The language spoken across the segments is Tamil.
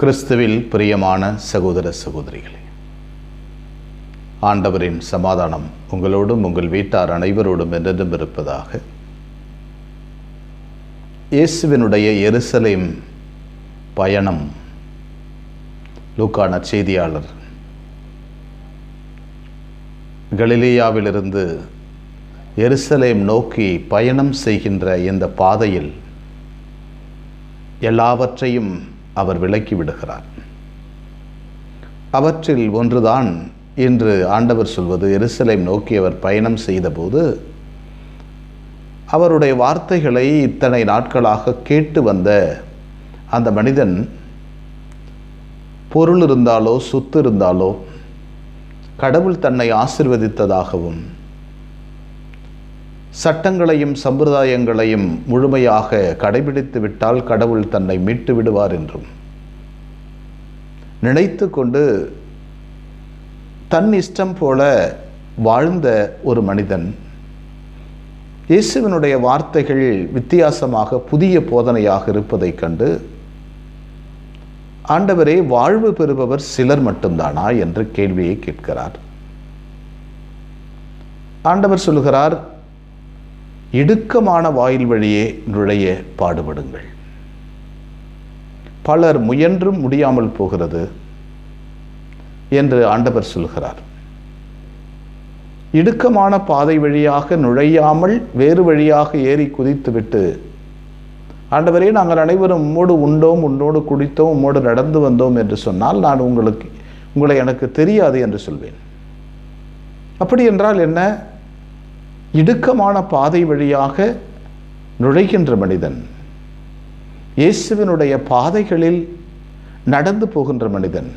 கிறிஸ்துவில் பிரியமான சகோதர சகோதரிகளே ஆண்டவரின் சமாதானம் உங்களோடும் உங்கள் வீட்டார் அனைவரோடும் என்றென்றும் இருப்பதாக. இயேசுவினுடைய எருசலேம் பயணம் லூக்கான செய்தியாளர் கலிலேயாவிலிருந்து எருசலேம் நோக்கி பயணம் செய்கின்ற இந்த பாதையில் எல்லாவற்றையும் அவர் விலக்கி விடுகிறார். அவற்றில் ஒன்றுதான் இன்று ஆண்டவர் சொல்வது எருசலேம் நோக்கி அவர் பயணம் செய்தபோது அவருடைய வார்த்தைகளை இத்தனை நாட்களாக கேட்டு வந்த அந்த மனிதன் பொருள் இருந்தாலோ சொத்து இருந்தாலோ கடவுள் தன்னை ஆசிர்வதித்ததாகவும் சட்டங்களையும் சம்பிரதாயங்களையும் முழுமையாக கடைபிடித்து விட்டால் கடவுள் தன்னை மீட்டு விடுவார் என்றும். நினைத்து கொண்டு தன் இஷ்டம் போல வாழ்ந்த ஒரு மனிதன் இயேசுவினுடைய வார்த்தைகள் வித்தியாசமாக புதிய போதனையாக இருப்பதைக் கண்டு ஆண்டவரே வாழ்வு பெறுபவர் சிலர் மட்டும்தானா? என்று கேள்வியை கேட்கிறார். ஆண்டவர் சொல்கிறார் இடுக்கமான வாயில் வழியே நுழைய பாடுபடுங்கள். பலர் முயன்றும் முடியாமல் போகிறது என்று ஆண்டவர் சொல்கிறார். இடுக்கமான பாதை வழியாக நுழையாமல் வேறு வழியாக ஏறி குதித்துவிட்டு ஆண்டவரே நாங்கள் அனைவரும் உம்மோடு உண்டோம் உன்னோடு குடித்தோம் உம்மோடு நடந்து வந்தோம் என்று சொன்னால் நான் உங்களுக்கு உங்களை எனக்கு தெரியாது என்று சொல்வேன். அப்படி என்றால் என்ன? இடுக்கமான பாதை வழியாக நுழைகின்ற மனிதன் இயேசுவினுடைய பாதைகளில் நடந்து போகின்ற மனிதன்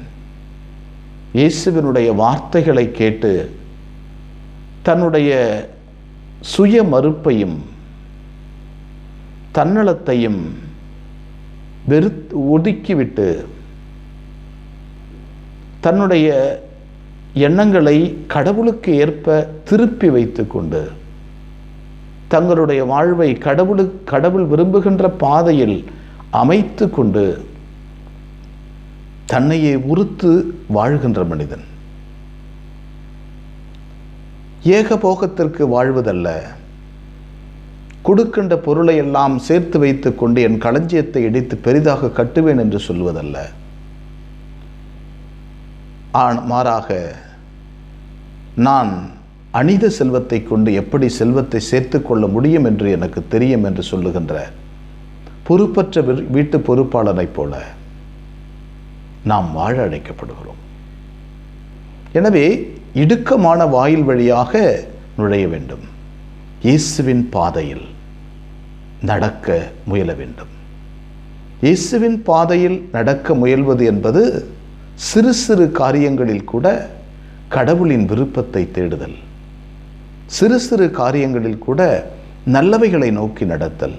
இயேசுவினுடைய வார்த்தைகளை கேட்டு தன்னுடைய சுய மறுப்பையும் தன்னலத்தையும் வெறு ஒதுக்கிவிட்டு தன்னுடைய எண்ணங்களை கடவுளுக்கு ஏற்ப திருப்பி வைத்து கொண்டு தங்களுடைய வாழ்வை கடவுளு கடவுள் விரும்புகின்ற பாதையில் அமைத்து கொண்டு தன்னையே உறுத்து வாழ்கின்ற மனிதன். ஏகபோகத்திற்கு வாழ்வதல்ல. கொடுக்கின்ற பொருளை எல்லாம் சேர்த்து வைத்து கொண்டு என் களஞ்சியத்தை இடித்து பெரிதாக கட்டுவேன் என்று சொல்வதல்ல. ஆன் மாறாக நான் அனித செல்வத்தை கொண்டு எப்படி செல்வத்தை சேர்த்து கொள்ள முடியும் என்று எனக்கு தெரியும் என்று சொல்லுகின்ற பொறுப்பற்ற வீட்டு பொறுப்பாளனைப் போல நாம் வாழ அழைக்கப்படுகிறோம். எனவே இடுக்கமான வாயில் வழியாக நுழைய வேண்டும். இயேசுவின் பாதையில் நடக்க முயல வேண்டும். இயேசுவின் பாதையில் நடக்க முயல்வது என்பது சிறு சிறு காரியங்களில் கூட கடவுளின் விருப்பத்தை தேடுதல். சிறு சிறு காரியங்களில் கூட நல்லவைகளை நோக்கி நடத்தல்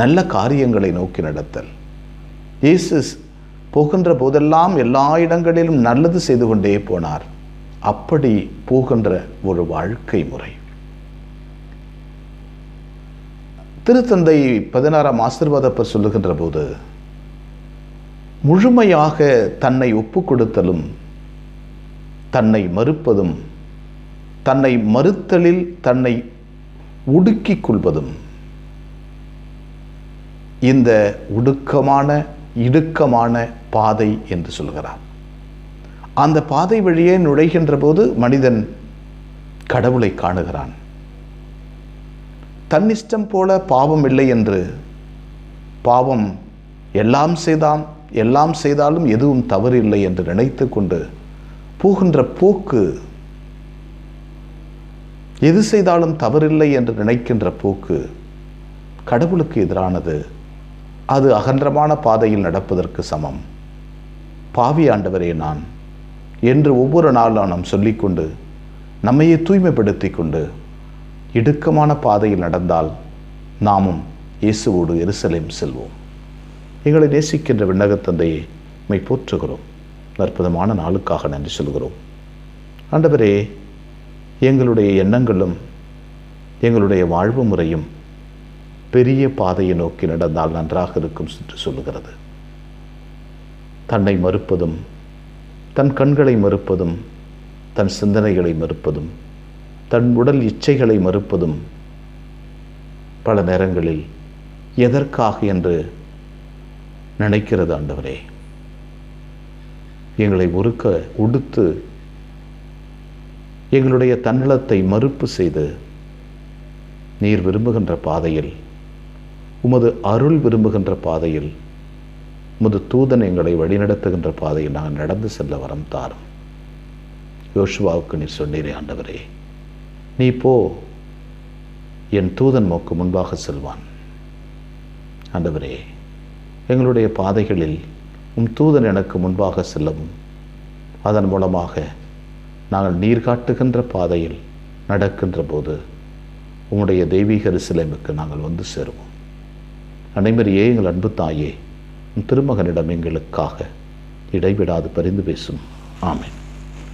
நல்ல காரியங்களை நோக்கி நடத்தல். இயேசு போகின்ற போதெல்லாம் எல்லா இடங்களிலும் நல்லது செய்து கொண்டே போனார். அப்படி போகின்ற ஒரு வாழ்க்கை முறை. திருத்தந்தை பதினாறாம் ஆசிர்வாதப்பர் சொல்லுகின்ற போது முழுமையாக தன்னை ஒப்பு கொடுத்தலும் தன்னை மறுப்பதும் தன்னை மறுத்தலில் தன்னை உடுக்கிக் கொள்வதும் இந்த உடுக்கமான இடுக்கமான பாதை என்று சொல்கிறார். அந்த பாதை வழியே நுழைகின்ற போது மனிதன் கடவுளை காணுகிறான். தன்னிஷ்டம் போல பாவம் இல்லை என்று பாவம் எல்லாம் செய்தான் எல்லாம் செய்தாலும் எதுவும் தவறு இல்லை என்று நினைத்து கொண்டு போகின்ற போக்கு எது செய்தாலும் தவறில்லை என்று நினைக்கின்ற போக்கு கடவுளுக்கு எதிரானது. அது அகன்றமான பாதையில் நடப்பதற்கு சமம். பாவி ஆண்டவரே நான் என்று ஒவ்வொரு நாளும் நாம் சொல்லிக்கொண்டு நம்மையே தூய்மைப்படுத்தி கொண்டு இடுக்கமான பாதையில் நடந்தால் நாமும் இயேசுவோடு எருசலேம் செல்வோம். எங்களை நேசிக்கின்ற விண்ணகத்தந்தையை மை போற்றுகிறோம். அற்புதமான நாளுக்காக நன்றி சொல்கிறோம். ஆண்டவரே எங்களுடைய எண்ணங்களும் எங்களுடைய வாழ்வு முறையும் பெரிய பாதையை நோக்கி நடந்தால் நன்றாக இருக்கும் என்று சொல்லுகிறது. தன்னை மறுப்பதும் தன் கண்களை மறுப்பதும் தன் சிந்தனைகளை மறுப்பதும் தன் உடல் இச்சைகளை மறுப்பதும் பல நேரங்களில் எதற்காக என்று நினைக்கிறது ஆண்டவரே. எங்களை ஒருக்க உடுத்து எங்களுடைய தன்னலத்தை மறுப்பு செய்து நீர் விரும்புகின்ற பாதையில் உமது அருள் விரும்புகின்ற பாதையில் உமது தூதன் எங்களை வழிநடத்துகின்ற பாதையில் நாங்கள் நடந்து செல்ல வரம் தாரும். யோசுவாவுக்கு நீர் சொன்னீரே ஆண்டவரே நீ போ என் தூதன் மோக்கு முன்பாக செல்வான். ஆண்டவரே எங்களுடைய பாதைகளில் உம் தூதன் எனக்கு முன்பாக செல்லவும் அதன் மூலமாக நாங்கள் நீர் காட்டுகின்ற பாதையில் நடக்கின்ற போது உம்முடைய தெய்வீக ரிசிலைமுக்கு நாங்கள் வந்து சேருவோம். அனைவரையே எங்கள் அன்பு தாயே திருமகனிடம் எங்களுக்காக இடைவிடாது பரிந்து பேசும். ஆமேன்.